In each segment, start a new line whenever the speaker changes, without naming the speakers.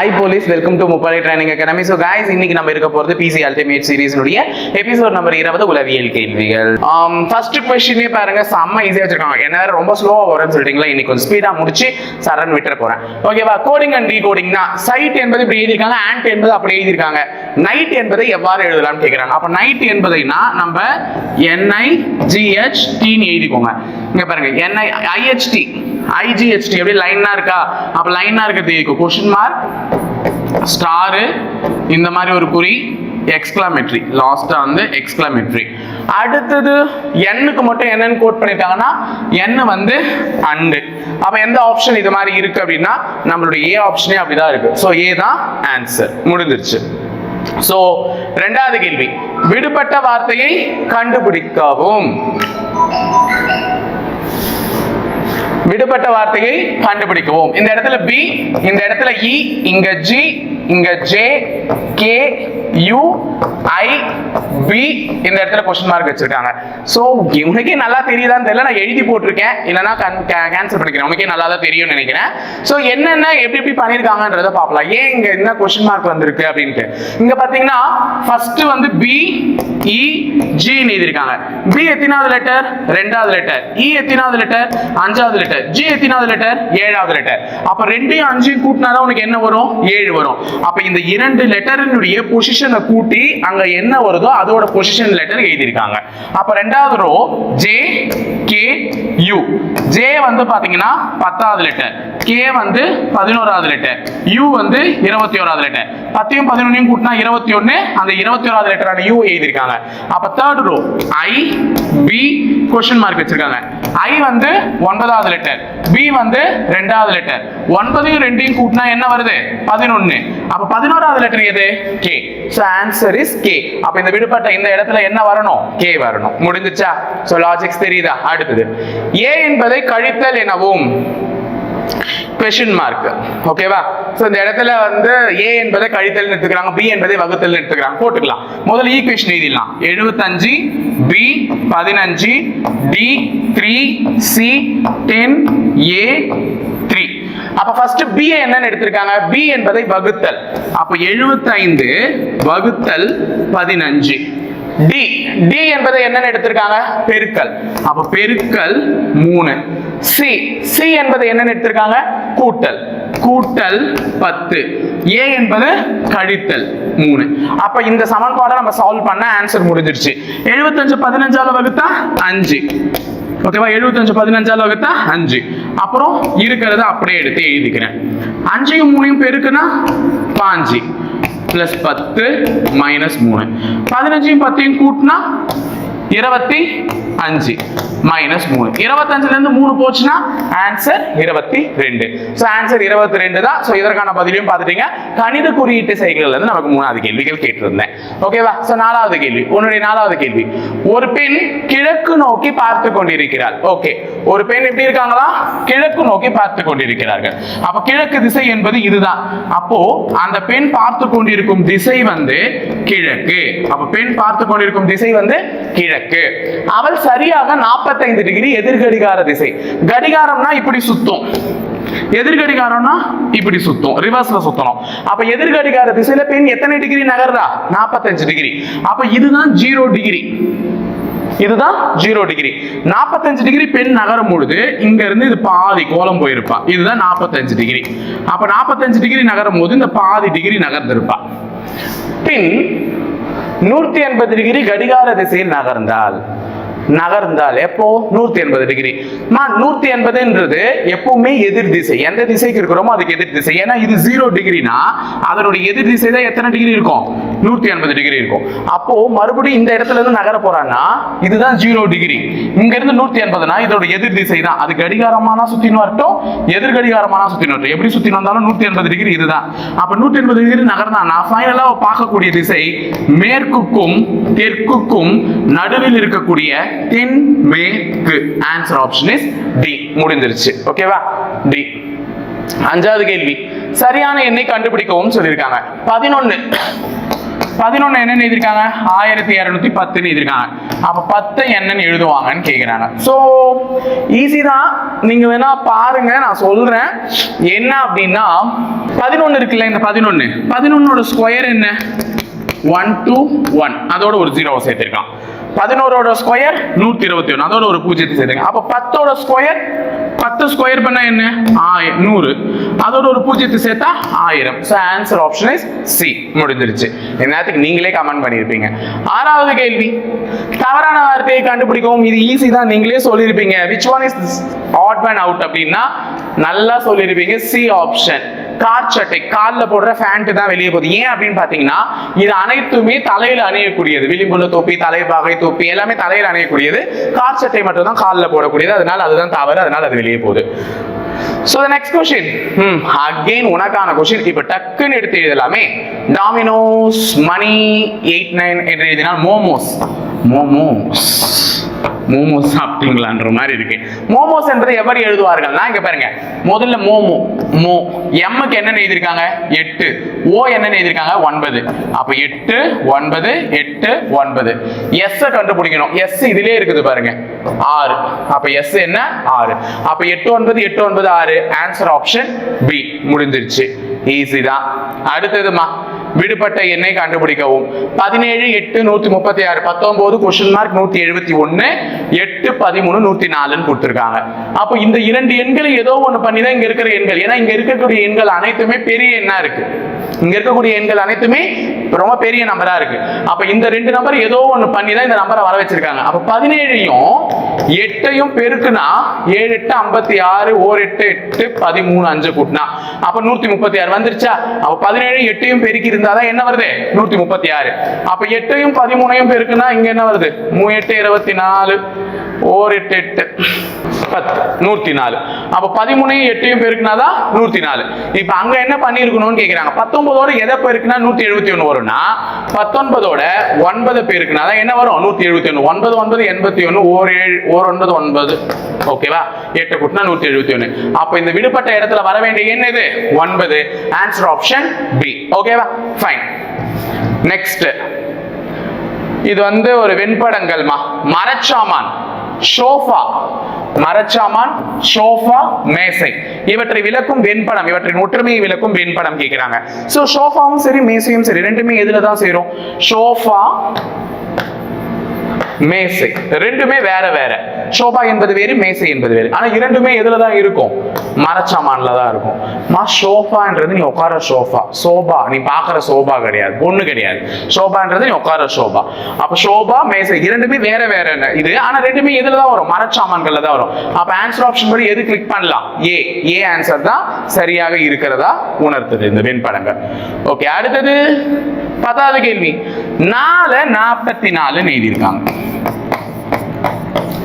Hi police welcome to Muppalai training academy so guys இன்னைக்கு நம்ம இருக்க போகிறது பிசி அல்டிமேட் சீரீஸ்னுடைய எபிசோட் நம்பர் இருபது உளவியல் கேள்விகள். Um, ஃபர்ஸ்ட் கொஸ்டினே பாருங்க. செம்ம ஈஸியாக வச்சிருக்காங்க. என்ன ரொம்ப ஸ்லோவாக வரும்னு சொல்லிட்டீங்களா? இன்னைக்கு கொஞ்சம் ஸ்பீடாக முடிச்சு சரண் விட்டுற போறேன். ஓகேவா கோடிங் அண்ட் டீகோடிங்னா சைட் என்பது இப்படி எழுதியிருக்காங்க ஆண்ட் என்பது அப்படி எழுதியிருக்காங்க. நைட் என்பதை எவ்வாறு எழுதலாம்னு கேட்குறாங்க அப்போ நைட் என்பதைனா நம்ம என்ஐ ஜிஹெச் டின்னு எழுதிக்கோங்க. இங்கே பாருங்க. என்ஐ ஐஹெச்டி ஐஜிஹெச்டி எப்படி லைனா இருக்கா? அப்ப லைனா இருக்கிறது கொஸ்டின் மார்க் ஸ்டாரு இந்த மாதிரி ஒரு குறி எக்ஸ்கிளாமெட்ரி லாஸ்டா வந்து எக்ஸ்கிளாமெட்ரி அடுத்தது எண்ணுக்கு மட்டும் என்னன்னு கோட் பண்ணிருக்காங்கன்னா எண்ணு வந்து அண்டு அப்ப எந்த ஆப்ஷன் இது மாதிரி இருக்கு அப்படின்னா நம்மளுடைய ஏ ஆப்ஷனே அப்படிதான் இருக்கு. ஸோ ஏ தான் ஆன்சர் முடிஞ்சிருச்சு. சோ ரெண்டாவது கேள்வி. விடுபட்ட வார்த்தையை கண்டுபிடிக்கவும். விடுபட்ட வார்த்தையை கண்டுபிடிக்கவும். இந்த இடத்துல பி இந்த இடத்துல இ இங்க ஜி இங்க J K U I P இந்த இடத்துல கொஸ்டின் மார்க் வச்சிருக்காங்க. ஸோ உனக்கே நல்லா தெரியுதான்னு தெரியல நான் எழுதி போட்டிருக்கேன். இல்லைன்னா கேன்சல் பண்ணிக்கிறேன். உனக்கே நல்லா தான் தெரியும்னு நினைக்கிறேன். ஸோ என்னென்ன எப்படி எப்படி பண்ணியிருக்காங்கன்றத பார்க்கலாம். ஏன் இங்கே என்ன கொஸ்டின் மார்க் வந்திருக்கு அப்படின்ட்டு. இங்கே பார்த்தீங்கன்னா ஃபர்ஸ்ட் வந்து பி இ ஜி எழுதியிருக்காங்க. பி எத்தினாவது லெட்டர் ரெண்டாவது லெட்டர் இ e எத்தினாவது லெட்டர் அஞ்சாவது லெட்டர் ஜி எத்தினாவது லெட்டர் ஏழாவது லெட்டர் அப்ப ரெண்டையும் அஞ்சையும் கூட்டினாதான் உனக்கு என்ன வரும்? ஏழு வரும். அப்ப இந்த இரண்டு லெட்டரினுடைய பொசிஷனை கூட்டி அங்க என்ன வருதோ அதோட பொசிஷன் லெட்டர் எழுதியிருக்காங்க. அப்ப ரெண்டாவது row J K U J வந்து பாத்தீங்கன்னா பத்தாவது லெட்டர் கே வந்து பதினோராவது லெட்டர் யூ வந்து இருபத்தி ஓராவது லெட்டர் பத்தையும் பதினொன்னையும் கூட்டினா இருபத்தி ஒன்னு அந்த இருபத்தி ஓராவது லெட்டரான யூ எழுதியிருக்காங்க. அப்ப third row I P question mark வச்சிருக்காங்க. ஐ வந்து ஒன்பதாவது லெட்டர் பி வந்து ரெண்டாவது லெட்டர் ஒன்பதையும் ரெண்டையும் கூட்டினா என்ன வருது? பதினொன்னு. அப்ப பதினோராவது லெட்டர் எது? K so answer is K அப்ப இந்த விடுபட்ட இந்த இடத்துல என்ன வரணும்? கே வரணும். முடிஞ்சிச்சா? சோ லாஜிக்ஸ் தெரியுதா? அடுத்தது. ஏ என்பதை கழித்தல் எனவும் கொஷின் மார்க் ஓகேவா ஸோ இந்த இடத்துல வந்து ஏ என்பதை கழித்தல் எடுத்துக்கிறாங்க பி என்பதை வகுத்தல் எடுத்துக்கிறாங்க. போட்டுக்கலாம். முதல்ல ஈக்குவேஷன் எழுதிடலாம். எழுபத்தஞ்சு பி பதினஞ்சு D three C ten A three அப்ப ஃபர்ஸ்ட் பி என்னன்னு எடுத்திருக்காங்க? பி என்பதை வகுத்தல். அப்ப 75 வகுத்தல் பதினஞ்சு. டி டி என்பதை என்னன்னு எடுத்திருக்காங்க? பெருக்கல். அப்ப பெருக்கல் மூணு. சி சி என்பதை என்னன்னு எடுத்திருக்காங்க? கூட்டல். கூட்டல் பத்து. ஏ என்பது கழித்தல் மூணு. அப்ப இந்த சமன்பாடை நம்ம சால்வ் பண்ண ஆன்சர் முடிஞ்சிருச்சு. எழுபத்தஞ்சு பதினஞ்சால வகுத்தா அஞ்சு. ஓகேவா? எழுபத்தஞ்சு பதினஞ்சால வகுத்தா அஞ்சு. அப்புறம் இருக்கிறத அப்படியே எடுத்து எழுதிக்கிறேன். அஞ்சையும் மூணையும் பெருக்குன்னா பாஞ்சு. பிளஸ் பத்து மைனஸ் மூணு. பதினஞ்சையும் பத்தையும் கூட்டினா இருபத்தி அஞ்சு மைனஸ் மூணு. இருபத்தஞ்சுல இருந்து மூணு போச்சுன்னா ஆன்சர் இருபத்தி ரெண்டு. ஸோ ஆன்சர் இருபத்தி ரெண்டு தான். ஸோ இதற்கான பதிலையும் பார்த்துட்டீங்க. கணித குறியீட்டு செயல்கள்ல நமக்கு மூணாவது கேள்விகள் கேட்டிருந்தேன். ஓகேவா ஸோ நாலாவது கேள்வி. உன்னுடைய நாலாவது கேள்வி. ஒரு பெண் கிழக்கு நோக்கி பார்த்து கொண்டிருக்கிறாள். ஓகே ஒரு பெண் எப்படி இருக்காங்களா? கிழக்கு நோக்கி பார்த்து கொண்டிருக்கிறார்கள். அப்ப கிழக்கு திசை என்பது இதுதான். அப்போ அந்த பெண் பார்த்து கொண்டிருக்கும் திசை வந்து கிழக்கு. அப்ப பெண் பார்த்து கொண்டிருக்கும் திசை வந்து கிழக்கு. அவள் சரியாக 45 டிகிரி எதிர்கடிகார திசை. கடிகாரம்னா இப்படி சுத்தும். எதிர்கடிகாரம்னா இப்படி சுத்தும். ரிவர்ஸ்ல சுத்தணும். அப்ப எதிர்கடிகார திசையில பெண் எத்தனை டிகிரி நகர்றா? 45 டிகிரி. அப்ப இதுதான் ஜீரோ டிகிரி. இதுதான் ஜீரோ டிகிரி. 45 டிகிரி பெண் நகரும் பொழுது இங்க இருந்து இது பாதி கோலம் போயிருப்பா. இதுதான் 45 டிகிரி. அப்ப 45 டிகிரி நகரும் போது இந்த பாதி டிகிரி நகர்ந்திருப்பா. பின் நூற்றி எண்பது டிகிரி கடிகார திசையில் நகர்ந்தால் நகர்ந்தால் எப்போ? நூத்தி எண்பது டிகிரி. நூத்தி எண்பதுன்றது எப்பவுமே எதிர் திசை. எந்த திசைக்கு இருக்கிறோமோ அதுக்கு எதிர் திசை. ஏன்னா இது ஜீரோ டிகிரினா அதனுடைய எதிர் திசை தான் எத்தனை டிகிரி இருக்கும்? நூத்தி எண்பது டிகிரி இருக்கும். அப்போ மறுபடியும் இந்த இடத்துல இருந்து நகர போறான்னா இதுதான் ஜீரோ டிகிரி இங்க இருந்து நூத்தி எண்பதுனா இதோட எதிர் திசை தான் அது கடிகாரமானா சுத்தின்னு வரட்டும் எதிர் கடிகாரமானா சுத்தின்னு வரட்டும். எப்படி சுத்தி வந்தாலும் நூத்தி எண்பது டிகிரி இதுதான். அப்ப நூத்தி எண்பது டிகிரி நகர்ந்தானா ஃபைனலா பார்க்கக்கூடிய திசை மேற்குக்கும் தெற்குக்கும் நடுவில் இருக்கக்கூடிய தென் மேற்கு. ஆன்சர் ஆப்ஷன் இஸ் டி முடிஞ்சிருச்சு ஓகேவா டி அஞ்சாவது கேள்வி. சரியான எண்ணை கண்டுபிடிக்கவும் சொல்லியிருக்காங்க. பதினொன்னு. பதினொன்னு என்னன்னு எழுதிருக்காங்க ஆயிரத்தி இரநூத்தி பத்துன்னு எழுதிருக்காங்க அப்ப பத்து என்னன்னு எழுதுவாங்கன்னு கேக்குறாங்க. ஸோ ஈஸி தான். நீங்க வேணா பாருங்க நான் சொல்றேன். என்ன அப்படின்னா பதினொன்னு இருக்குல்ல இந்த பதினொன்னு? பதினொன்னோட ஸ்கொயர் என்ன? ஒன் டூ ஒன் அதோட ஒரு ஜீரோவை சேர்த்திருக்கான். பதினோரோட ஸ்கொயர் நூத்தி இருபத்தி ஒன்று அதோட ஒரு பூஜ்ஜியத்தை சேர்த்துருங்க அப்போ பத்தோட ஸ்கொயர் பத்து ஸ்கொயர் பண்ணா என்ன? ஆய நூறு. அதோட ஒரு பூஜ்ஜியத்தை சேர்த்தா ஆயிரம். So answer option is C முடிஞ்சிருச்சு. நேரத்துக்கு நீங்களே கமெண்ட் பண்ணியிருப்பீங்க ஆறாவது கேள்வி. தவறான வார்த்தையை கண்டுபிடிக்கவும் இது ஈஸி தான். நீங்களே சொல்லியிருப்பீங்க which one is odd man out அப்படின்னா நல்லா சொல்லியிருப்பீங்க சி ஆப்ஷன் கார் சட்டை காலில் போடுற ஃபேண்ட் தான் வெளியே போகுது. ஏன் அப்படின்னு பார்த்தீங்கன்னா இது அனைத்துமே தலையில் அணியக்கூடியது. விளிம்புள்ள தொப்பி தலைப்பாகை தொப்பி எல்லாமே தலையில் அணியக்கூடியது. கார் சட்டை மட்டும் தான் காலில் போடக்கூடியது. அதனால அதுதான் தவறு அதனால அது வெளியே போகுது. So the next question hmm again உனக்கான கொஸ்டின் இப்போ டக்குன்னு எடுத்து எழுதலாமே. டாமினோஸ் மணி எயிட் நைன் என்று எழுதினால் மோமோஸ் மோமோஸ் மோமோஸ் சாப்பிட்டீங்களான்ற மாதிரி இருக்கு. மோமோஸ் என்றது எப்படி எழுதுவார்கள்னா இங்க பாருங்க. முதல்ல மோமோ மோ. எம்முக்கு என்ன எழுதியிருக்காங்க? எட்டு. ஓ என்னென்ன எழுதியிருக்காங்க? ஒன்பது. அப்ப எட்டு ஒன்பது எட்டு ஒன்பது. எஸ் கண்டுபிடிக்கணும். எஸ் இதுலயே இருக்குது பாருங்க. ஆறு. அப்ப எஸ் என்ன? ஆறு. அப்ப எட்டு ஒன்பது எட்டு ஒன்பது ஆறு. ஆன்சர் ஆப்ஷன் பி முடிஞ்சிருச்சு. ஈஸி தான். அடுத்ததுமா விடுபட்ட எண்ணை கண்டுபிடிக்கவும். பதினேழு எட்டு நூத்தி முப்பத்தி ஆறு பத்தொன்பது கொஸ்டின் மார்க் நூத்தி எழுபத்தி ஒண்ணு எட்டு பதிமூணு நூத்தி நாலுன்னு கொடுத்துருக்காங்க. அப்போ இந்த இரண்டு எண்களை ஏதோ ஒண்ணு பண்ணி தான் இங்க இருக்கிற எண்கள். ஏன்னா இங்க இருக்கக்கூடிய எண்கள் அனைத்துமே பெரிய எண்ணா இருக்கு. இங்க இருக்கக்கூடிய எண்கள் அனைத்துமே ரொம்ப பெரிய நம்பரா இருக்கு. அப்ப இந்த ரெண்டு நம்பர் ஏதோ ஒண்ணு பண்ணி தான் இந்த நம்பரை வர வச்சிருக்காங்க. அப்ப பதினேழையும் எட்டையும் பெருக்குனா ஏழு எட்டு ஐம்பத்தி ஆறு ஓர் எட்டு எட்டு பதிமூணு அஞ்சு கூட்டினா. அப்ப நூத்தி முப்பத்தி ஆறு வந்துருச்சா? அப்ப பதினேழு எட்டையும் பெருக்கி இருந்தாதான் என்ன வருது? நூத்தி முப்பத்தி ஆறு. அப்ப எட்டையும் பதிமூணையும் பெருக்குனா இங்க என்ன வருது? மூ எட்டு இருபத்தி நாலு ஓர் எட்டு எட்டு. பத் நூற்றி நாலு அப்போ பதிமூணையும் எட்டையும் பெருக்குனாதான் நூற்றி நாலு இப்போ அங்கே என்ன பண்ணியிருக்கணும்னு கேட்குறாங்க பத்தொன்பதோட எதை பெருக்குனா நூற்றி எழுபத்தி ஒன்று வரும்னா பத்தொன்பதோட ஒன்பது பெருக்குனா தான் என்ன வரும்? நூற்றி எழுபத்தி ஒன்று ஒன்பது ஒன்பது எண்பத்தி ஒன்று ஓர் ஏழு ஓர் ஒன்பது ஒன்பது. ஓகேவா? எட்டு கூட்டினா நூற்றி எழுபத்தி ஒன்று அப்போ இந்த விடுபட்ட இடத்துல வர வேண்டிய என்னது ஒன்பது. ஆன்சர் ஆப்ஷன் பி ஓகேவா? ஃபைன் நெக்ஸ்ட் இது வந்து ஒரு வெண்படங்கள்மா. மரச்சாமான். ஷோஃபா மரச்சாமான் ஷோஃபா மேசை. இவற்றை விளக்கும் வெண்படம் இவற்றின் ஒற்றுமையை விளக்கும் வெண்படம் கேட்கிறாங்க. சோ ஷோஃபாவும் சரி மேசையும் சரி ரெண்டுமே எதுல தான் சேரும்? ஷோஃபா மேசை. ரெண்டுமே வேற வேற. ஷோபா என்பது வேறு மேசை என்பது வேறு. ஆனா இரண்டுமே எதுல தான் இருக்கும்? மரச்சாமான்ல தான் இருக்கும். மா ஷோஃபான்றது நீ உட்கார ஷோஃபா சோபா நீ பாக்குற சோபா கிடையாது. பொண்ணு கிடையாது. ஷோபான்றது நீ உட்கார ஷோபா. அப்ப ஷோபா மேசை இரண்டுமே வேற வேற இது ஆனா ரெண்டுமே எதுல தான் வரும்? மரச்சாமான்கள்ல தான் வரும். அப்ப ஆன்சர் ஆப்ஷன் படி எது கிளிக் பண்ணலாம்? ஏ ஏ ஆன்சர் தான் சரியாக இருக்கிறதா உணர்த்துது இந்த வெண்படங்கள். ஓகே அடுத்தது பத்தாவது கேள்வி. நாலு நாற்பத்தி நாலுன்னு எழுதியிருக்காங்க.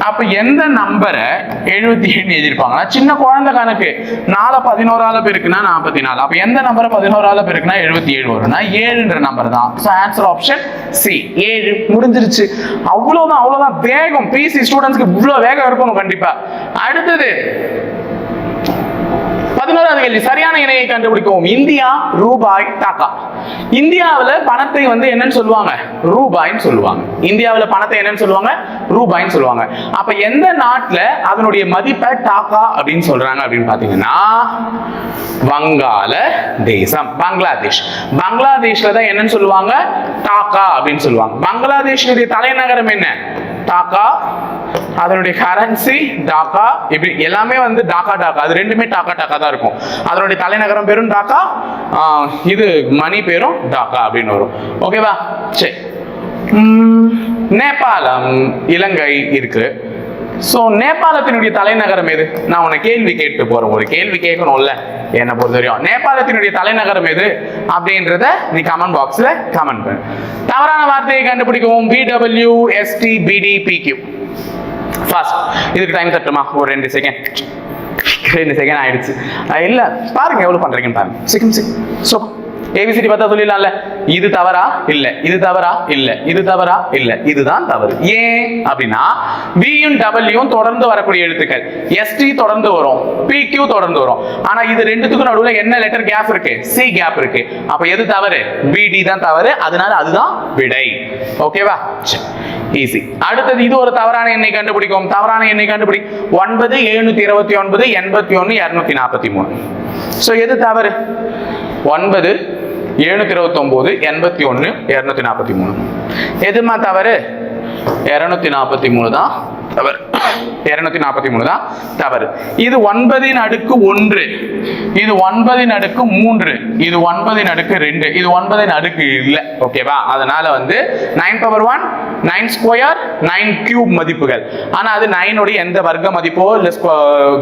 அப்ப எந்த நம்பரை எழுபத்தி ஏழு எழுதியிருப்பாங்கன்னா சின்ன குழந்தை கணக்கு. நாலு பதினோரால பெருக்குனா நாற்பத்தி நாலு அப்ப எந்த நம்பரை பதினோரால பெருக்குனா எழுபத்தி ஏழு வரும்னா ஏழுன்ற நம்பர் தான். ஸோ ஆன்சர் ஆப்ஷன் சி ஏழு. முடிஞ்சிருச்சு. அவ்வளோதான் அவ்வளோதான் வேகம். பிசி ஸ்டூடெண்ட்ஸ்க்கு இவ்வளோ வேகம் இருக்கணும் கண்டிப்பா. அடுத்தது பதினோராவது கேள்வி சரியான இணையை கண்டுபிடிக்கவும். இந்தியா ரூபாய் டாக்கா இந்தியாவில் பணத்தை வந்து என்னன்னு சொல்லுவாங்க? ரூபாய்ன்னு சொல்லுவாங்க. இந்தியாவில் பணத்தை என்னன்னு சொல்லுவாங்க? ரூபாய்ன்னு சொல்லுவாங்க. அப்ப எந்த நாட்டில் அதனுடைய மதிப்பை டாக்கா அப்படின்னு சொல்றாங்க அப்படின்னு பாத்தீங்கன்னா வங்காள தேசம் பங்களாதேஷ். பங்களாதேஷ்ல தான் என்னன்னு சொல்லுவாங்க? டாக்கா அப்படின்னு சொல்லுவாங்க. பங்களாதேஷுடைய தலைநகரம் என்ன? டாக்கா அதனுடைய கரன்சி டாக்கா இப்படி எல்லாமே வந்து டாக்கா டாக்கா. அது ரெண்டுமே டாக்கா டாக்கா தான் இருக்கும். அதனுடைய தலைநகரம் பேரும் டாக்கா இது மணி பேரும் டாக்கா அப்படின்னு வரும். ஓகேவா சரி. நேபாளம் இலங்கை இருக்கு. ஸோ நேபாளத்தினுடைய தலைநகரம் எது? நான் உன்னை கேள்வி கேட்டு போறேன். ஒரு கேள்வி கேட்கணும்ல. என்னை பொறுத்த வரையும் நேபாளத்தினுடைய தலைநகரம் எது? அப்படின்றத நீ கமெண்ட் பாக்ஸ்ல கமெண்ட் பண்ணு. தவறான வார்த்தையை கண்டுபிடிக்கவும். பிடபிள்யூ எஸ்டி பிடி பிக்யூ ஃபாஸ்ட் இதுக்கு டைம் தட்டுமா? ஒரு ரெண்டு செகண்ட் ரெண்டு செகண்ட் ஆயிடுச்சு. இல்லை பாருங்க எவ்வளோ பண்ணுறீங்கன்னு பாருங்க. சிக்கம் சிக்கம் ஸோ ஏபிசிடி பார்த்தா சொல்லிடலாம்ல. இது தவறா? இல்ல. இது தவறா? இல்ல. இது தவறா? இல்ல. இதுதான் தவறு. ஏன் அப்படின்னா பியும் டபிள்யூ தொடர்ந்து வரக்கூடிய எழுத்துக்கள். எஸ்டி தொடர்ந்து வரும். பிக்யூ தொடர்ந்து வரும். ஆனா இது ரெண்டுத்துக்கும் நடுவில் என்ன லெட்டர் கேப் இருக்கு? சி கேப் இருக்கு. அப்ப எது தவறு? பிடி தான் தவறு. அதனால அதுதான் விடை. ஓகேவா ஈஸி அடுத்தது இது ஒரு தவறான எண்ணை கண்டுபிடிக்கும். தவறான எண்ணை கண்டுபிடி. ஒன்பது எழுநூத்தி இருபத்தி ஒன்பது எண்பத்தி ஒன்னு இருநூத்தி நாற்பத்தி மூணு. ஸோ எது தவறு? ஒன்பது எழுநூத்தி இருபத்தி ஒன்பது எண்பத்தி ஒன்று இரநூத்தி நாற்பத்தி மூணு. எதுமா தவறு? இரநூத்தி நாற்பத்தி மூணு தான் தவறு. இருநூத்தி நாற்பத்தி மூணு தான் தவறு. இது ஒன்பதின் அடுக்கு ஒன்று. இது ஒன்பதின் அடுக்கு மூன்று. இது ஒன்பதின் அடுக்கு ரெண்டு. இது ஒன்பதின் அடுக்கு இல்லை. ஓகேவா அதனால வந்து nine power one nine square nine cube மதிப்புகள். ஆனா அது நைனுடைய எந்த வர்க்க மதிப்போ இல்ல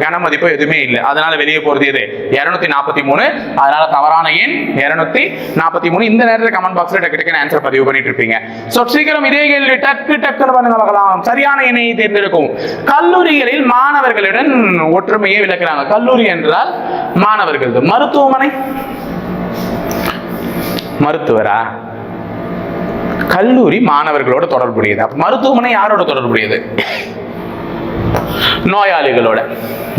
கன மதிப்போ எதுவுமே இல்லை. அதனால வெளியே போறது இது இருநூத்தி நாற்பத்தி மூணு. அதனால தவறான எண் இருநூத்தி நாற்பத்தி மூணு. இந்த நேரத்தில் கமெண்ட் பாக்ஸ்ல டக்கு டக்குன்னு ஆன்சர் பதிவு பண்ணிட்டு இருப்பீங்க. சோ சீக்கிரம் இதே கேள்வி டக்கு டக்குன்னு பண்ணுங்க பார்க்கலாம் சரியான எண்ணை தேர்ந்தெடுக்கும் கல்லூரிகளில் மாணவர்களுடன் ஒற்றுமையை விளக்குறாங்க. கல்லூரி என்றால் மாணவர்கள் மருத்துவமனை. மருத்துவரா? கல்லூரி மாணவர்களோட தொடர்புடையது? அப்ப மருத்துவமனை யாரோட தொடர்புடையது? நோயாளிகளோட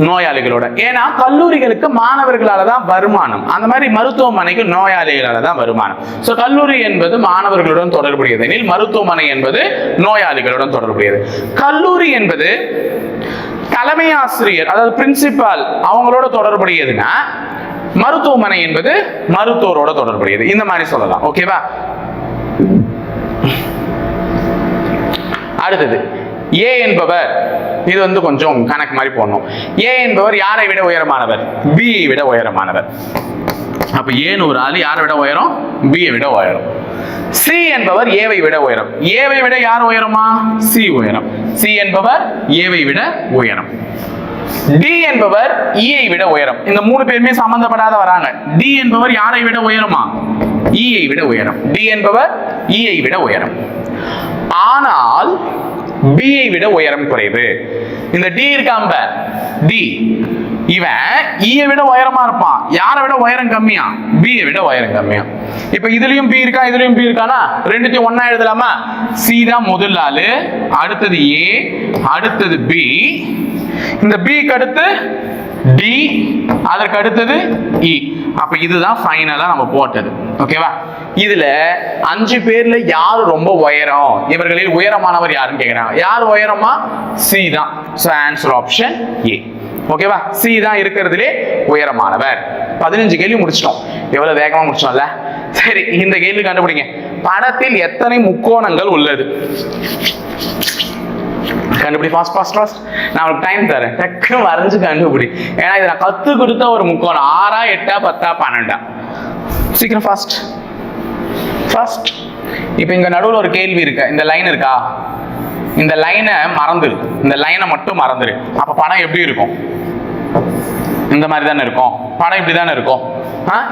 நோயாளிகளோட. ஏன்னா கல்லூரிகளுக்கு மாணவர்களால தான் வருமானம். அந்த மாதிரி மருத்துவமனைக்கு நோயாளிகளால தான் வருமானம். ஸோ கல்லூரி என்பது மாணவர்களுடன் தொடர்புடையது. எனில் மருத்துவமனை என்பது நோயாளிகளுடன் தொடர்புடையது. கல்லூரி என்பது தலைமை ஆசிரியர் அதாவது பிரின்சிபால் அவங்களோட தொடர்புடையதுன்னா மருத்துவமனை என்பது மருத்துவரோட தொடர்புடையது. இந்த மாதிரி சொல்லலாம். ஓகேவா அடுத்தது ஏ என்பவர் இது வந்து கொஞ்சம் கணக்கு மாதிரி போடணும். ஏ என்பவர் யாரை விட உயரமானவர்? பி விட உயரமானவர். அப்ப ஏன்னு ஒரு ஆள் யாரை விட உயரம்? B விட உயரம். சி என்பவர் ஏவை விட உயரம். ஏவை விட யார் உயரமா? சி உயரம். சி என்பவர் ஏவை விட உயரம். டி என்பவர் e இஐ விட உயரம். இந்த மூணு பேருமே சம்பந்தப்படாத வராங்க. டி என்பவர் யாரை விட உயரமா? E இஐ விட உயரம். டி என்பவர் E விட உயரம். ஆனால் பியை விட உயரம் குறைவு. இந்த டி இருக்காம்ப டி இவன் e ஈயை விட உயரமா இருப்பான். யாரை விட உயரம் கம்மியா? பியை விட உயரம் கம்மியா. இப்ப இதுலயும் பி இருக்கா இதுலயும் பி இருக்கானா? ரெண்டுத்தையும் ஒன்னா எழுதலாமா? சி தான் முதல் ஆளு அடுத்தது ஏ அடுத்தது பி இந்த பிக்கு அடுத்து டி அதற்கு அடுத்தது இ அப்ப இதுதான் ஃபைனலா நம்ம போட்டது. ஓகேவா இதுல அஞ்சு பேர்ல யார் ரொம்ப உயரம்? இவர்களில் உயரமானவர் யாருன்னு கேக்குறாங்க. யார் உயரமா? சி தான். ஸோ ஆன்சர் ஆப்ஷன் ஏ ஓகேவா சி தான் இருக்கிறதுலே உயரமானவர். பதினஞ்சு கேள்வி முடிச்சிட்டோம். எவ்வளவு வேகமா முடிச்சோம்ல? சரி இந்த கேள்வி கண்டுபிடிங்க. படத்தில் எத்தனை முக்கோணங்கள் உள்ளது? கண்டுபிடி. ஃபாஸ்ட் ஃபாஸ்ட் ஃபாஸ்ட் நான் உங்களுக்கு டைம் தரேன். டக்குன்னு வரைஞ்சு கண்டுபிடி. ஏன்னா இதை நான் கத்து கொடுத்த ஒரு முக்கோணம். ஆறா எட்டா பத்தா பன்னெண்டா. சீக்கிரம் ஃபாஸ்ட் ஃபாஸ்ட் இப்போ இங்கே நடுவில் ஒரு கேள்வி இருக்கு. இந்த லைன் இருக்கா? இந்த லைனை மறந்துரு. இந்த லைனை மட்டும் மறந்துரு. அப்போ பணம் எப்படி இருக்கும்? இந்த மாதிரி தானே இருக்கும். பணம் இப்படி தானே இருக்கும்?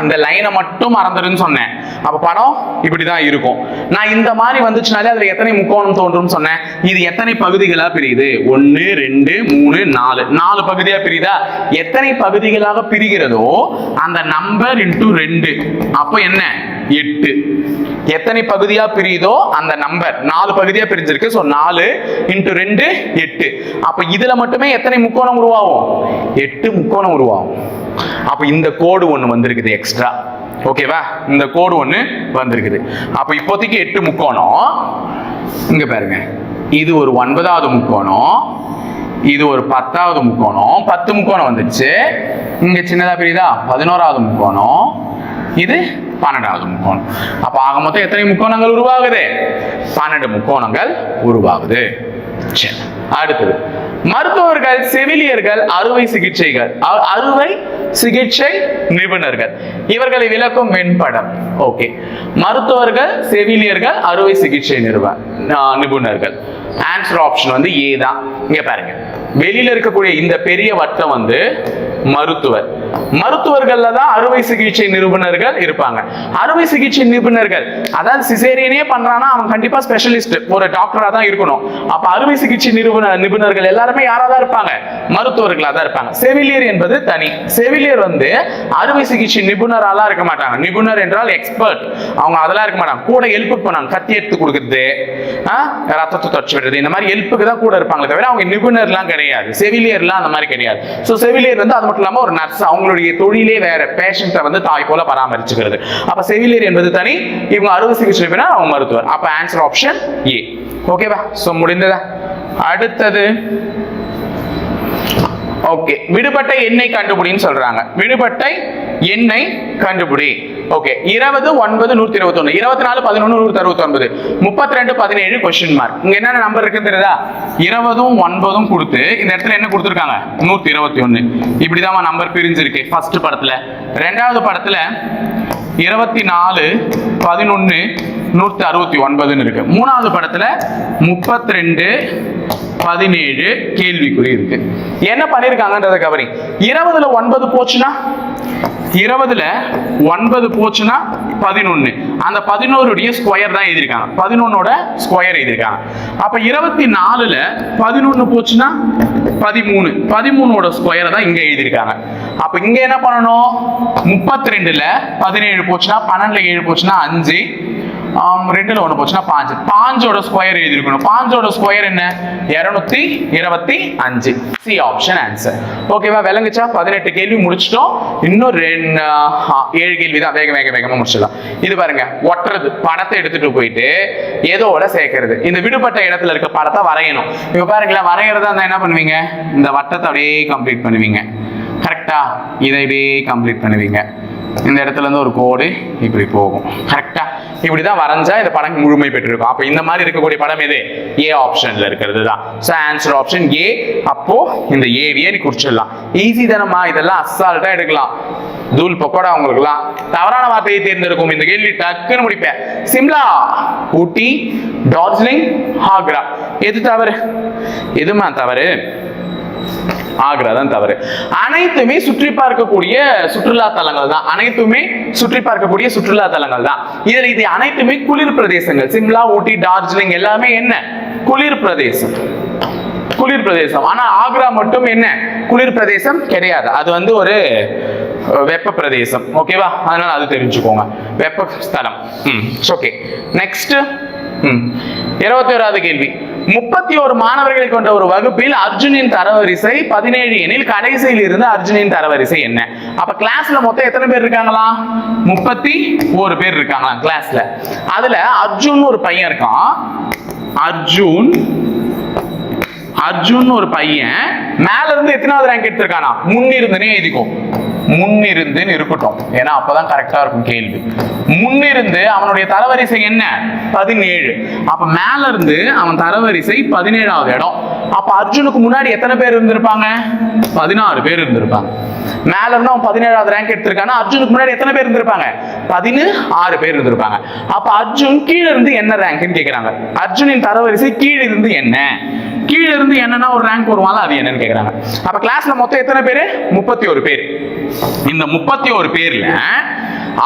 இந்த லைனை மட்டும் மறந்துடுன்னு சொன்னேன். அப்ப படம் இப்படிதான் இருக்கும். நான் இந்த மாதிரி வந்துச்சுனாலே அதுல எத்தனை முக்கோணம் தோன்றும்னு சொன்னேன். இது எத்தனை பகுதிகளா பிரியுது? ஒன்னு ரெண்டு மூணு நாலு. நாலு பகுதியா பிரியுதா? எத்தனை பகுதிகளாக பிரிகிறதோ அந்த நம்பர் இன்டூ ரெண்டு. அப்போ என்ன? எட்டு. எத்தனை பகுதியா பிரியுதோ அந்த நம்பர் நாலு பகுதியா பிரிஞ்சிருக்கு. ஸோ நாலு இன்ட்டு ரெண்டு எட்டு. அப்ப இதுல மட்டுமே எத்தனை முக்கோணம் உருவாகும்? எட்டு முக்கோணம் உருவாகும். அப்போ இந்த கோடு ஒன்று வந்திருக்குது எக்ஸ்ட்ரா ஓகேவா இந்த கோடு ஒன்று வந்திருக்குது. அப்போ இப்போதைக்கு எட்டு முக்கோணம். இங்கே பாருங்க. இது ஒரு ஒன்பதாவது முக்கோணம். இது ஒரு பத்தாவது முக்கோணம். பத்து முக்கோணம் வந்துச்சு. இங்கே சின்னதாக பிரியுதா? பதினோராவது முக்கோணம். இது பன்னெண்டாவது முக்கோணம். அப்போ ஆக மொத்தம் எத்தனை முக்கோணங்கள் உருவாகுது? பன்னெண்டு முக்கோணங்கள் உருவாகுது. சரி அடுத்தது. மருத்துவர்கள் செவிலியர்கள் அறுவை சிகிச்சைகள். அ- அறுவை சிகிச்சை நிபுணர்கள். இவர்களை விளக்கும் வெண்படம் ஓகே. மருத்துவர்கள் செவிலியர்கள் அறுவை சிகிச்சை நிறுவ நிபுணர்கள். ஆன்சர் ஆப்ஷன் வந்து ஏ தான். இங்க பாருங்க. வெளியில இருக்கக்கூடிய இந்த பெரிய வட்டம் வந்து மருத்துவர். மருத்துவர்கள்ல தான் அறுவை சிகிச்சை நிபுணர்கள் இருப்பாங்க. அறுவை சிகிச்சை நிபுணர்கள் அதாவது சிசேரியனே பண்றானா அவன் கண்டிப்பா ஸ்பெஷலிஸ்ட் ஒரு டாக்டரா தான் இருக்கணும். அப்ப அறுவை சிகிச்சை நிபுணர் நிபுணர்கள் எல்லாருமே யாரா தான் இருப்பாங்க? மருத்துவர்களா தான் இருப்பாங்க. செவிலியர் என்பது தனி. செவிலியர் வந்து அறுவை சிகிச்சை நிபுணராலாம் இருக்க மாட்டாங்க. நிபுணர் என்றால் எக்ஸ்பர்ட் அவங்க அதெல்லாம் இருக்க மாட்டாங்க. கூட ஹெல்ப் பண்ணாங்க கத்தி எடுத்து கொடுக்குறது ஆ, ரத்தத்தை தொடச்சு விடுறது. இந்த மாதிரி ஹெல்ப்புக்கு தான் கூட இருப்பாங்களே தவிர அவங்க நிபுணர்லாம் கிடையாது. செவிலியர்லாம் அந்த மாதிரி கிடையாது. ஸோ செவிலியர் வந்து அது மட்டும் இல்லாமல் ஒரு நர்ஸ் அவங்களுடைய தொழிலே வேற பேஷண்ட்டை வந்து தாய் போல பராமரிச்சுக்கிறது. அப்ப செவிலியர் என்பது தனி இவங்க அறுவை சிகிச்சை நிபுணர் அவங்க மருத்துவர். அப்ப ஆன்சர் ஆப்ஷன் ஏ ஓகேவா ஸோ முடிந்ததா? அடுத்தது ஓகே விடுபட்ட எண்ணெய் கண்டுபிடின்னு சொல்றாங்க. விடுபட்ட எண்ணெய் கண்டுபிடி. ஓகே இருபது ஒன்பது நூத்தி இருபத்தி ஒண்ணு இருபத்தி நாலு பதினொன்று நூத்தி அறுபத்தி ஒன்பது முப்பத்தி ரெண்டு பதினேழு கொஸ்டின் மார்க் இங்க என்னென்ன நம்பர் இருக்குன்னு தெரியுதா? இருபதும் ஒன்பதும் கொடுத்து இந்த இடத்துல என்ன கொடுத்துருக்காங்க? நூத்தி இருபத்தி ஒண்ணு இப்படிதான் நம்பர் பிரிஞ்சிருக்கு. ஃபர்ஸ்ட் படத்துல. ரெண்டாவது படத்துல இருபத்தி நாலு பதினொன்னு நூத்தி அறுபத்தி ஒன்பதுன்னு இருக்கு. மூணாவது படத்துல முப்பத்தி ரெண்டு பதினேழு கேள்விக்குறி இருக்கு. என்ன பண்ணிருக்காங்கன்றத கவரிங் இருபதுல ஒன்பது போச்சுன்னா? இருபதுல ஒன்பது போச்சுன்னா பதினொன்னு. அந்த பதினோருடைய ஸ்கொயர் தான் எழுதியிருக்காங்க. பதினொன்னோட ஸ்கொயர் எழுதியிருக்காங்க. அப்ப இருபத்தி நாலுல பதினொன்னு போச்சுன்னா பதிமூணு. பதிமூணோட ஸ்கொயரை தான் இங்க எழுதியிருக்காங்க. அப்ப இங்க என்ன பண்ணணும்? முப்பத்தி ரெண்டுல பதினேழு போச்சுன்னா பன்னெண்டுல ஏழு போச்சுன்னா அஞ்சு. ரெண்டுல ஒண்ணு போச்சுன்னா பாஞ்சு. பாஞ்சோட ஸ்கொயர் எழுதிருக்கணும் பாஞ்சோட ஸ்கொயர் என்ன? இருநூத்தி இருபத்தி அஞ்சு. சி ஆப்ஷன் ஆன்சர் ஓகேவா விளங்குச்சா? பதினெட்டு கேள்வி முடிச்சிட்டோம். இன்னும் ரெண்டு ஏழு கேள்வி தான். வேக வேக வேகமா முடிச்சிடலாம். இது பாருங்க ஒட்டுறது படத்தை எடுத்துட்டு போயிட்டு ஏதோட சேர்க்கறது. இந்த விடுபட்ட இடத்துல இருக்க படத்தை வரையணும். இப்ப பாருங்களேன் வரைகிறதா இருந்தா என்ன பண்ணுவீங்க? இந்த வட்டத்தை அப்படியே கம்ப்ளீட் பண்ணுவீங்க. கரெக்டா இதை இப்படியே கம்ப்ளீட் பண்ணுவீங்க. இந்த இடத்துல இருந்து ஒரு கோடு இப்படி போகும். கரெக்டா இப்படிதான் வரைஞ்சா இந்த படம் முழுமை பெற்றிருக்கும். அப்போ இந்த மாதிரி இருக்கக்கூடிய படம் எது? ஏ ஆப்ஷன்ல இருக்கிறது தான். ஸோ ஆன்சர் ஆப்ஷன் ஏ அப்போ இந்த ஏவியை நீ குறிச்சிடலாம். ஈஸி தானம்மா இதெல்லாம் அசால்ட்டா எடுக்கலாம். தூள் பக்கோடா உங்களுக்குலாம் தவறான வார்த்தையை தேர்ந்தெடுக்கும். இந்த கேள்வி டக்குன்னு முடிப்பேன். சிம்லா ஊட்டி டார்ஜிலிங் ஆக்ரா. எது தவறு? எதுமா தவறு? ஆக்ரா தான் தவறு. அனைத்துமே சுற்றி பார்க்கக்கூடிய சுற்றுலா தலங்கள் தான். அனைத்துமே சுற்றி பார்க்கக்கூடிய சுற்றுலா தலங்கள் தான். இதுல இது அனைத்துமே குளிர் பிரதேசங்கள். சிம்லா ஊட்டி டார்ஜிலிங் எல்லாமே என்ன? குளிர் பிரதேசம். குளிர் பிரதேசம். ஆனா ஆக்ரா மட்டும் என்ன? குளிர் பிரதேசம் கிடையாது. அது வந்து ஒரு வெப்ப பிரதேசம். ஓகேவா அதனால அது தெரிஞ்சுக்கோங்க. வெப்ப ஸ்தலம். ம். ஓகே நெக்ஸ்ட் ம். இருபத்தி ஓராவது கேள்வி. முப்பத்தி ஒரு மாணவர்களை கொண்ட ஒரு வகுப்பில் அர்ஜுனின் தரவரிசை பதினேழு எனில் கடைசியில் இருந்து அர்ஜுனின் தரவரிசை என்ன? அப்ப கிளாஸ்ல மொத்தம் எத்தனை பேர் இருக்காங்களா? முப்பத்தி ஒரு பேர் இருக்காங்களா கிளாஸ்ல அதுல அர்ஜுன் ஒரு பையன் இருக்கான். அர்ஜுன் அர்ஜுன் ஒரு பையன் மேல இருந்து எத்தனாவது ரேங்க் எடுத்திருக்கானா? முன்னிருந்துனே எழுதிக்கும். முன்னிருந்துன்னு இருக்கட்டும். ஏன்னா அப்பதான் கரெக்டா இருக்கும் கேள்வி. முன்னிருந்து அவனுடைய தரவரிசை என்ன? பதினேழு. அப்ப மேல இருந்து அவன் தரவரிசை பதினேழாவது இடம். அப்ப அர்ஜுனுக்கு முன்னாடி எத்தனை பேர் இருந்திருப்பாங்க? பதினாறு பேர் இருந்திருப்பாங்க. மேல இருந்து அவன் பதினேழாவது ரேங்க் எடுத்திருக்கானா? அர்ஜுனுக்கு முன்னாடி எத்தனை பேர் இருந்திருப்பாங்க? பதினு ஆறு பேர் இருந்திருப்பாங்க. அப்ப அர்ஜுன் கீழே இருந்து என்ன ரேங்க்னு கேக்குறாங்க. அர்ஜுனின் தரவரிசை கீழே இருந்து என்ன? கீழே இருந்து என்னன்னா ஒரு ரேங்க் வருவாங்க அது என்னன்னு கேக்குறாங்க. அப்ப கிளாஸ்ல மொத்தம் எத்தனை பேரு? முப்பத்தி ஒரு பேர். இந்த முப்பத்தி ஒரு பேர்ல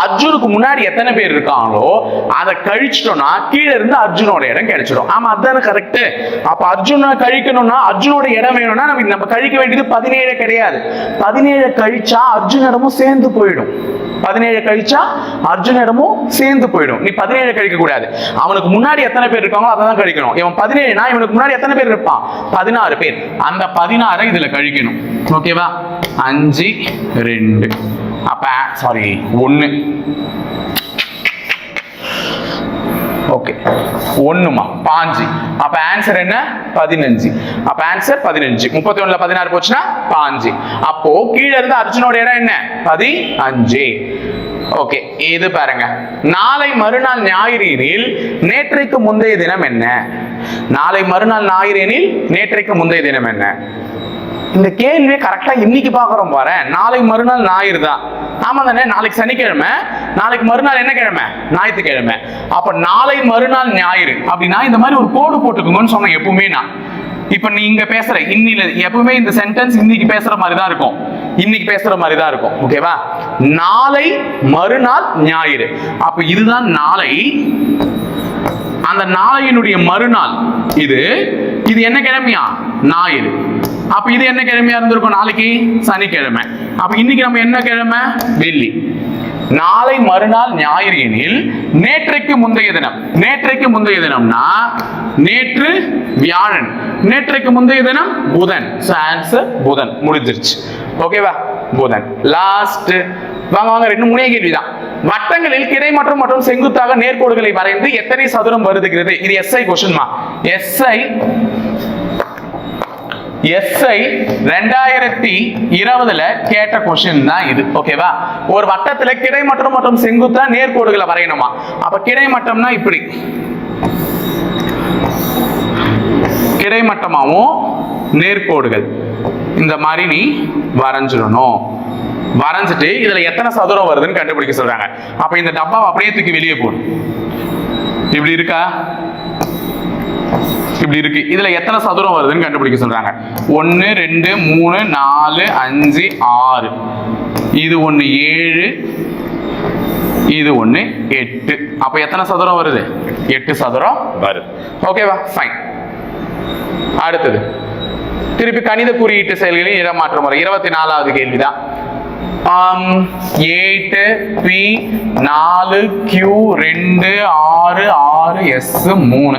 அர்ஜுனுக்கு முன்னாடி எத்தனை பேர் இருக்காங்களோ அதை கழிச்சிட்டோம்னா கீழே இருந்து அர்ஜுனோட இடம் கிடைச்சிடும். ஆமா அதுதானே கரெக்ட் அப்ப அர்ஜுனை கழிக்கணும்னா அர்ஜுனோட இடம் வேணும்னா நம்ம நம்ம கழிக்க வேண்டியது பதினேழு கிடையாது. பதினேழு கழிச்சா அர்ஜுன் இடமும் சேர்ந்து போயிடும். பதினேழு கழிச்சா அர்ஜுனிடமும் சேர்ந்து போயிடும். நீ பதினேழு கழிக்க கூடாது. அவனுக்கு முன்னாடி எத்தனை பேர் இருக்காங்களோ அதை தான் கழிக்கணும். இவன் பதினேழுனா இவனுக்கு முன்னாடி எத்தனை பேர் இருப்பான்? பதினாறு பேர். அந்த பதினாறை இதுல கழிக்கணும். ஓகேவா அஞ்சு ரெண்டு. அப்ப சாரி ஒன்னு ஓகே ஒண்ணுமா? பாஞ்சு. அப்ப ஆன்சர் என்ன? பதினஞ்சு. அப்ப ஆன்சர் பதினஞ்சு. முப்பத்தி ஒண்ணுல பதினாறு போச்சுன்னா பாஞ்சு. அப்போ கீழ இருந்து அர்ஜுனோட இடம் என்ன? பதினஞ்சு. ஓகே இது பாருங்க. நாளை மறுநாள் ஞாயிறு எனில் நேற்றைக்கு முந்தைய தினம் என்ன? நாளை மறுநாள் ஞாயிறு எனில் நேற்றைக்கு முந்தைய தினம் என்ன? இந்த கேள்வியை கரெக்டாக இன்னைக்கு பார்க்குறோம் பாரு. நாளைக்கு மறுநாள் ஞாயிறு தான். ஆமா தானே? நாளைக்கு சனிக்கிழமை. நாளைக்கு மறுநாள் என்ன கிழமை? ஞாயிற்றுக்கிழமை. அப்போ நாளை மறுநாள் ஞாயிறு. அப்படின்னா இந்த மாதிரி ஒரு கோடு போட்டுக்கோங்கன்னு சொன்னேன் எப்பவுமே நான். இப்போ நீங்க பேசுற இன்னில எப்பவுமே இந்த சென்டென்ஸ் இன்னைக்கு பேசுற மாதிரி தான் இருக்கும். இன்னைக்கு பேசுற மாதிரி தான் இருக்கும். ஓகேவா நாளை மறுநாள் ஞாயிறு. அப்ப இதுதான் நாளை. அந்த நாளையினுடைய மறுநாள் இது. இது என்ன கிழமையா? ஞாயிறு. அப்ப இது என்ன கிழமையா இருந்திருக்கும்? நாளைக்கு சனிக்கிழமை. அப்ப இன்னைக்கு நம்ம என்ன கிழமை? வெள்ளி. நாளை மறுநாள் ஞாயிறு எனில் நேற்றைக்கு முந்தைய தினம். நேற்றைக்கு முந்தைய தினம்னா நேற்று வியாழன். நேற்றைக்கு முந்தைய தினம் புதன். ஆன்சர் புதன். முடிஞ்சிருச்சு. ஓகேவா புதன். லாஸ்ட் வாங்க வாங்க ரெண்டு மூணே கேள்விதான். வட்டங்களில் கிடைமட்டம் மற்றும் செங்குத்தாக நேர்கோடுகளை வரைந்து எத்தனை சதுரம் வருதுகிறது இது எஸ்ஐ கொஸ்டின்மா எஸ்ஐ எஸ்ஐ ரெண்டாயிரத்தி இருபதுல கேட்ட கொஸ்டின் தான் இது ஓகேவா ஒரு வட்டத்துல கிடைமட்டம் மற்றும் செங்குத்தா நேர்கோடுகளை வரையணுமா? அப்ப கிடைமட்டம்னா இப்படி. கிடைமட்டமாகவும் நேர்கோடுகள். இந்த மாதிரி நீ வரைஞ்சிடணும். வரைஞ்சிட்டு இதுல எத்தனை சதுரம் வருதுன்னு கண்டுபிடிக்க சொல்றாங்க. அப்ப இந்த டப்பாவை அப்படியே தூக்கி வெளியே போடும் இப்படி இருக்கா? இப்படி இருக்கு. இதுல எத்தனை சதுரம் வருதுன்னு கண்டுபிடிக்க சொல்றாங்க. ஒன்னு ரெண்டு மூணு நாலு அஞ்சு ஆறு. இது ஒன்று ஏழு. இது ஒன்று எட்டு. அப்போ எத்தனை சதுரம் வருது? எட்டு சதுரம் வருது. ஓகேவா ஃபைன் அடுத்தது. திருப்பி கணித குறியீட்டு செயல்களின் இடமாற்ற முறை. இருபத்தி நாலாவது கேள்விதான் um, எயிட்டு பி நாலு கியூ ரெண்டு ஆறு ஆறு எஸ் மூணு.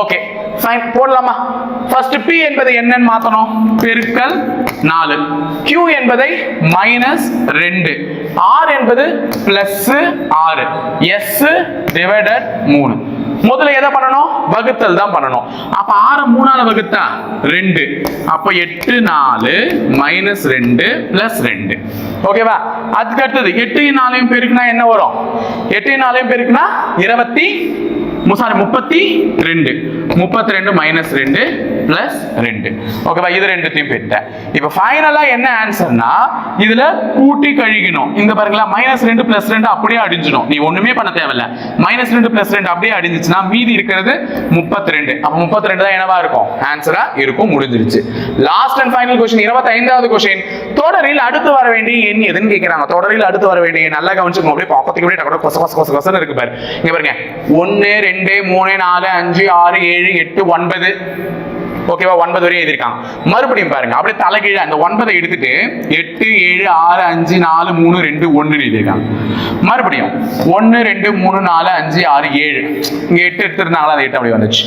ஓகே ஃபைன் போடலாமா? ஃபர்ஸ்ட் பி என்பதை என்னன்னு மாத்தணும். பெருக்கல் நாலு. கியூ என்பதை மைனஸ் ரெண்டு. ஆர் என்பது பிளஸ் ஆறு. எஸ் டிவைடட் மூணு. முதல்ல எதை பண்ணணும்? வகுத்தல் தான் பண்ணணும். அப்ப ஆறு மூணால வகுத்தா? ரெண்டு. அப்ப எட்டு நாலு மைனஸ் ரெண்டு பிளஸ் ரெண்டு. ஓகேவா அதுக்கு அடுத்தது எட்டு நாலையும் பெருக்குனா என்ன வரும்? எட்டு நாலையும் பெருக்குனா இருபத்தி சாரி முப்பத்தி ரெண்டு. முப்பத்தி ரெண்டு மைனஸ் ரெண்டு. பிளஸ் ரெண்டு ஓகேவா இது ரெண்டுத்தையும் பெற்றேன். இப்போ ஃபைனலாக என்ன ஆன்சர்னா இதில் கூட்டி கழிக்கணும். இங்க பாருங்களா மைனஸ் ரெண்டு பிளஸ் ரெண்டு அப்படியே அடிஞ்சிடும். நீ ஒண்ணுமே பண்ண தேவையில்ல. மைனஸ் ரெண்டு பிளஸ் ரெண்டு அப்படியே அடிஞ்சிச்சுன்னா மீதி இருக்கிறது முப்பத்தி ரெண்டு அப்போ முப்பத்தி ரெண்டு தான் என்னவா இருக்கும்? ஆன்சரா இருக்கும் முடிஞ்சிருச்சு. லாஸ்ட் அண்ட் ஃபைனல் கொஸ்டின் இருபத்தி ஐந்தாவது கொஸ்டின் தொடரில் அடுத்து வர வேண்டிய எண் எதுன்னு கேட்கிறாங்க தொடரில் அடுத்து வர வேண்டிய நல்லா கவனிச்சுக்கோங்க. அப்படியே பக்கத்துக்கு அப்படியே கூட கொச கொச கொச கொசன்னு இருக்கு பாரு. இங்க பாருங்க. ஒன்னு ரெண்டு மூணு நாலு அஞ்சு ஆறு ஏழு எட்டு ஒன்பது. ஓகேவா ஒன்பது வரையும் எழுதியிருக்காங்க மறுபடியும் பாருங்க அப்படியே தலைகீழ அந்த ஒன்பதை எடுத்துட்டு எட்டு ஏழு ஆறு அஞ்சு நாலு மூணு ரெண்டு ஒன்னு எழுதியிருக்காங்க மறுபடியும் ஒன்று ரெண்டு மூணு நாலு அஞ்சு ஆறு ஏழு. இங்க எட்டு எடுத்திருந்தாங்களா? அந்த எட்டு அப்படி வந்துச்சு.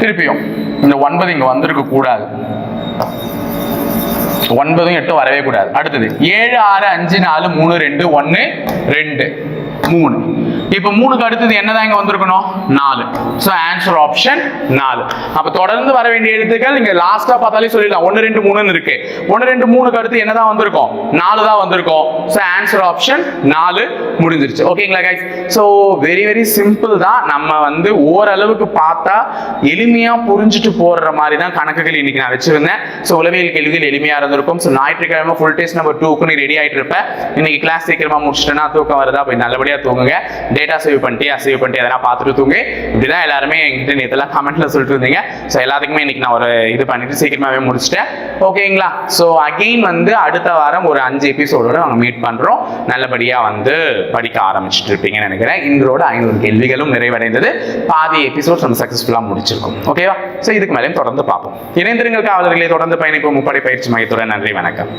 திருப்பியும் இந்த ஒன்பது இங்க வந்திருக்க கூடாது. ஒன்பதும் எட்டும் வரவே கூடாது. அடுத்தது ஏழு ஆறு அஞ்சு நாலு மூணு ரெண்டு ஒன்னு ரெண்டு. மூணு. இப்போ மூணுக்கு அடுத்தது என்னதான் இங்க வந்திருக்கணும்? நாலு. ஸோ ஆன்சர் ஆப்ஷன் நாலு. அப்போ தொடர்ந்து வர வேண்டிய எழுத்துக்கள் நீங்க லாஸ்டா பார்த்தாலே சொல்லிடலாம். ஒன்னு ரெண்டு மூணுன்னு இருக்கு. ஒன்னு ரெண்டு மூணுக்கு அடுத்து என்னதான் வந்திருக்கும்? நாலு தான் வந்திருக்கும். ஸோ ஆன்சர் ஆப்ஷன் நாலு முடிஞ்சிருச்சு. ஓகேங்களா guys so very very simple தான். நம்ம வந்து ஓரளவுக்கு பார்த்தா எளிமையா புரிஞ்சுட்டு போடுற மாதிரி தான் கணக்குகள் இன்னைக்கு நான் வச்சிருந்தேன். ஸோ உளவியல் கேள்விகள் எளிமையா இருந்திருக்கும். ஸோ ஞாயிற்றுக்கிழமை ஃபுல் டேஸ்ட் நம்பர் டூக்கு நீ ரெடி ஆயிட்டு இருப்பேன் இன்னைக்கு கிளாஸ் சீக்கிரமா முடிச்சிட்டேன்னா தூக்கம் வருதா? போய் நல்லபடியா தூங்குங்க. டேட்டா சேவ் பண்ணிட்டு சேவ் பண்ணிட்டு எதனா பார்த்துட்டு தூங்கு. இப்படிதான் எல்லாருமே என்கிட்ட நேற்றுலாம் கமெண்ட்ல சொல்லிட்டு இருந்தீங்க. ஸோ எல்லாத்துக்குமே இன்னைக்கு நான் ஒரு இது பண்ணிட்டு சீக்கிரமாவே முடிச்சிட்டேன். ஓகேங்களா ஸோ அகெயின் வந்து அடுத்த வாரம் ஒரு அஞ்சு எபிசோடோட நாங்கள் மீட் பண்றோம். நல்லபடியா வந்து படிக்க ஆரம்பிச்சுட்டு இருப்பீங்கன்னு நினைக்கிறேன். இன்றோட ஐநூறு கேள்விகளும் நிறைவடைந்தது. பாதி எபிசோட் நம்ம சக்ஸஸ்ஃபுல்லாக முடிச்சிருக்கோம். ஓகேவா ஸோ இதுக்கு மேலேயும் தொடர்ந்து பார்ப்போம். இணைந்திருங்கள் காவலர்களை. தொடர்ந்து பயணிப்போம். முப்படை பயிற்சி மையத்துடன் நன்றி வணக்கம்.